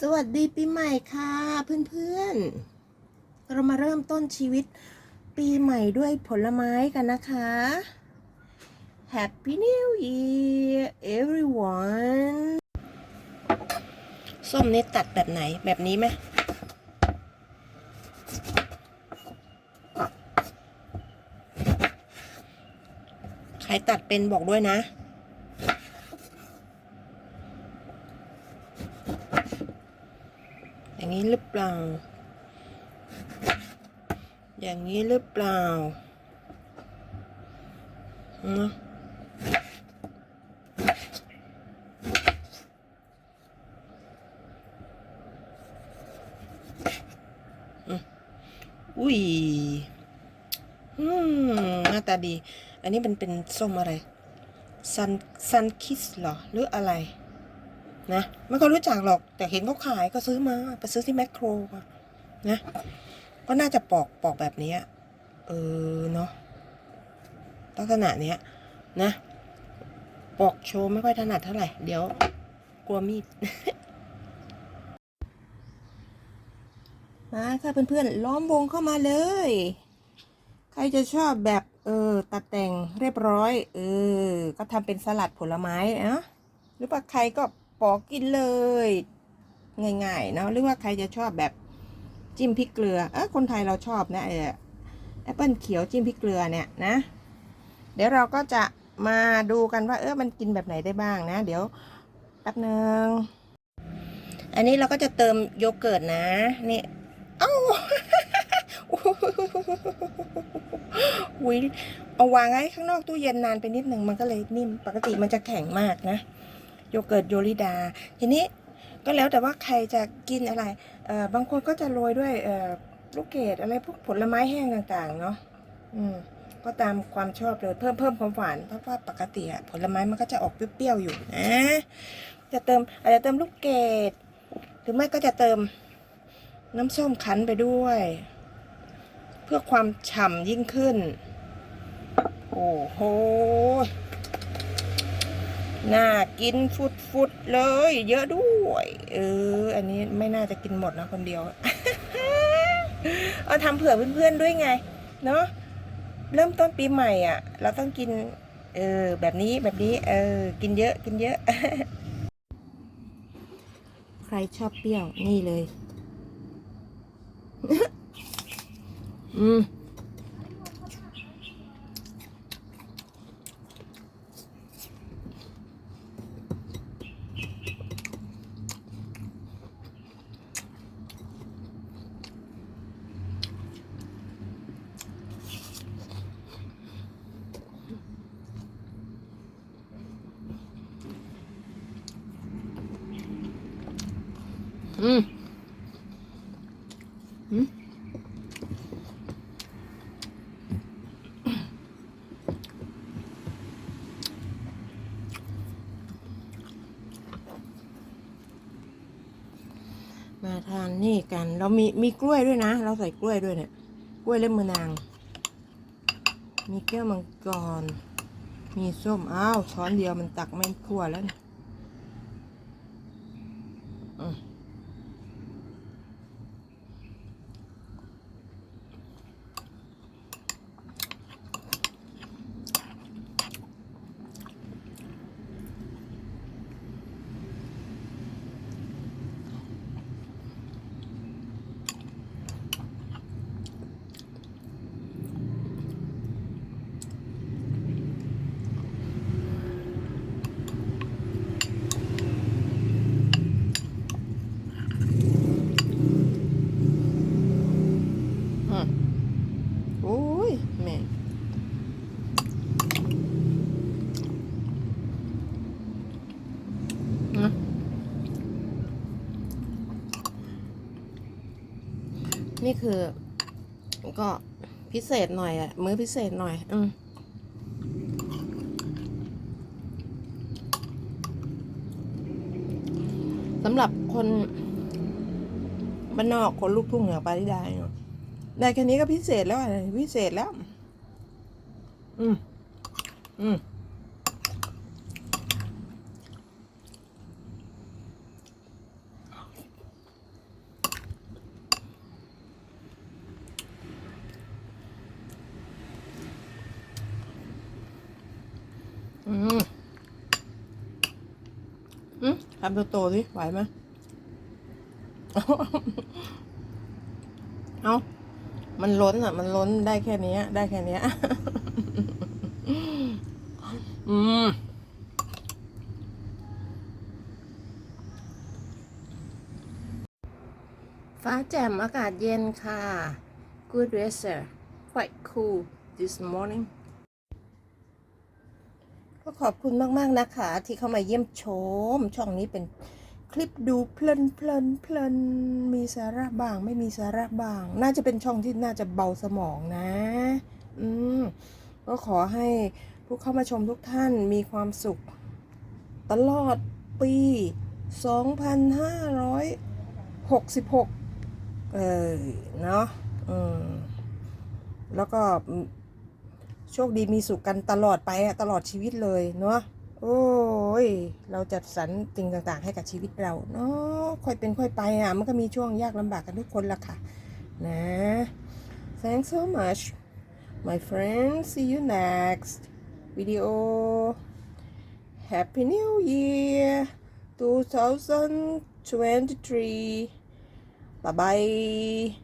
สวัสดีปีใหม่ค่ะเพื่อนๆ เรามาเริ่มต้นชีวิตปีใหม่ด้วยผลไม้กันนะคะ Happy New Year everyone ส้มนี่ตัดแบบไหนแบบนี้ไหมใครตัดเป็นบอกด้วยนะ อย่าง นี้หรือเปล่า อย่างนี้หรือเปล่าเนอะอืมอุ้ยอืมหน้าตาดี อันนี้มันเป็นส้มอะไร ซันซันคิสเหรอ หรืออะไร นะไม่ก็รู้จักหรอกแต่เห็นเขาขายก็ซื้อมาไปซื้อที่แมคโครอะนะก็น่าจะปอกปอกแบบนี้เออเนาะลักษณะเนี้ยนะ ปอกโชว์ไม่ค่อยถนัดเท่าไหร่ เดี๋ยวกลัวมีดมาค่ะเพื่อนๆล้อมวงเข้ามาเลย ใครจะชอบแบบเออตัดแต่งเรียบร้อย เออ ก็ทำเป็นสลัดผลไม้อะหรือว่าใครก็ ปอกินเลยง่ายๆเนาะหรือว่าใครจะชอบแบบจิ้มพริกเกลือเออคนไทยเราชอบนะเออแอปเปิลเขียวจิ้มพริกเกลือเนี่ยนะ เดี๋ยวเราก็จะมาดูกันว่าเออมันกินแบบไหนได้บ้างนะ เดี๋ยวแป๊บนึงอันนี้เราก็จะเติมโยเกิร์ตนะนี่เอ้าอุ้ยเอาวางไว้ข้างนอกตู้เย็นนานไปนิดหนึ่งมันก็เลยนิ่มปกติมันจะแข็งมากนะ โยเกิร์ตโยลิดา ทีนี้ก็แล้วแต่ว่าใครจะกินอะไรเออบางคนก็จะโรยด้วยเออลูกเกดอะไรพวกผลไม้แห้งต่างๆเนาะอืมก็ตามความชอบเลยเพิ่มเพิ่มความหวานเพราะว่าปกติอะผลไม้มันก็จะออกเปรี้ยวๆอยู่นะจะเติมอาจจะเติมลูกเกดหรือไม่ก็จะเติมน้ำส้มคั้นไปด้วย เพื่อความฉ่ำยิ่งขึ้น โอ้โห น่ากินฟุดฟุดๆเลย เยอะด้วย เออ อันนี้ไม่น่าจะกินหมดนะคนเดียว เอาทำเผื่อเพื่อนๆด้วยไง เนาะเริ่มต้นปีใหม่อะ เราต้องกิน เออ แบบนี้แบบนี้ เออ กินเยอะกินเยอะ ใครชอบเปรี้ยว นี่เลย อืม อืมอืมมาทานนี่กันเรามีมีกล้วยด้วยนะ เราใส่กล้วยด้วยเนี่ย กล้วยเล่มมือนาง มีแก้วมังกร มีส้ม อ้าว ช้อนเดียวมันตักไม่ทั่วแล้วนี่ยอืม อืมโอ้ยแม่อืม นี่คือ ก็พิเศษหน่อยอะมื้อพิเศษหน่อย อืมสำหรับคนบ้านนอกคนลูกทุ่งเหนือปาริดาเนาะได้แค่นี้ก็พิเศษแล้วอะพิเศษแล้ว อืม อืม อืมอืทำตัวโตสิไหวไหมเอ้ามันล้นอะ มันล้นได้แค่นี้ได้แค่นี้อืมฟ้าแจ่มอากาศเย็นค่ะ good weather quite cool this morning ก็ขอบคุณมาก ๆ นะคะ ที่เข้ามาเยี่ยมชม ช่องนี้เป็นคลิปดูเพลินเพลินเพลินมีสาระบาง ไม่มีสาระบาง น่าจะเป็นช่องที่น่าจะเบาสมองนะ อืมก็ขอให้ผู้เข้ามาชมทุกท่านมีความสุข ตลอดปี 2566 เออเนาะอืมแล้วก็ โชคดีมีสุขกันตลอดไปอะตลอดชีวิตเลยเนาะโอ้ย เราจัดสรรสิ่งต่างๆ ให้กับชีวิตเราเนาะค่อยเป็นค่อยไปอะ มันก็มีช่วงยากลำบากกันทุกคนละค่ะ นะ thanks so much my friends see you next video happy new year 2023 bye bye